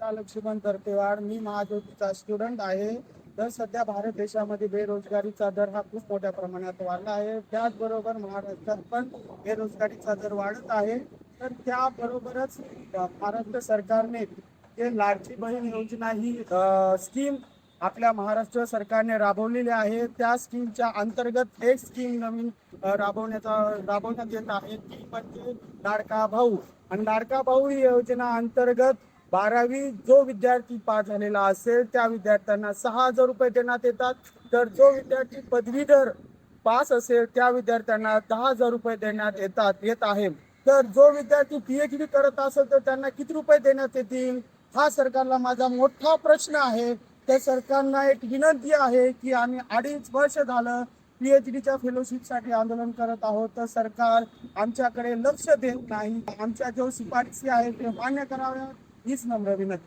नमस्कार लक्ष्मण तरपेवाड मी महाज्योतीचा स्टुडंट आहे. तर सध्या भारत देशामध्ये बेरोजगारीचा दर हा खूप मोठ्या प्रमाणात वाढला आहे. त्याचबरोबर महाराष्ट्रात पण बेरोजगारीचा दर वाढत आहे. तर त्याबरोबरच महाराष्ट्र सरकारने जे लाडकी बहीण योजना ही स्कीम आपल्या महाराष्ट्र सरकारने राबवलेली आहे. त्या स्कीमच्या अंतर्गत एक स्कीम नवीन राबवण्याचा राबवण्यात येत आहे. ती म्हणजे लाडका भाऊ. आणि लाडका भाऊ ही योजना अंतर्गत बारावी जो विद्यार्थी पास झालेला असेल त्या विद्यार्थ्यांना सहा हजार रुपये देण्यात येतात. तर जो विद्यार्थी पदवीधर पास असेल त्या विद्यार्थ्यांना दहा हजार रुपये देण्यात येतात येत आहे. तर जो विद्यार्थी पीएच डी करत असेल तर त्यांना किती रुपये देण्यात येतील? हा सरकारला माझा मोठा प्रश्न आहे. त्या सरकारला एक विनंती आहे की आम्ही अडीच वर्ष झालं पीएचडीच्या फेलोशिपसाठी आंदोलन करत आहोत. तर सरकार आमच्याकडे लक्ष देत नाही. आमच्या जो शिफारसी आहेत ते मान्य कराव्यात. nic nam robi na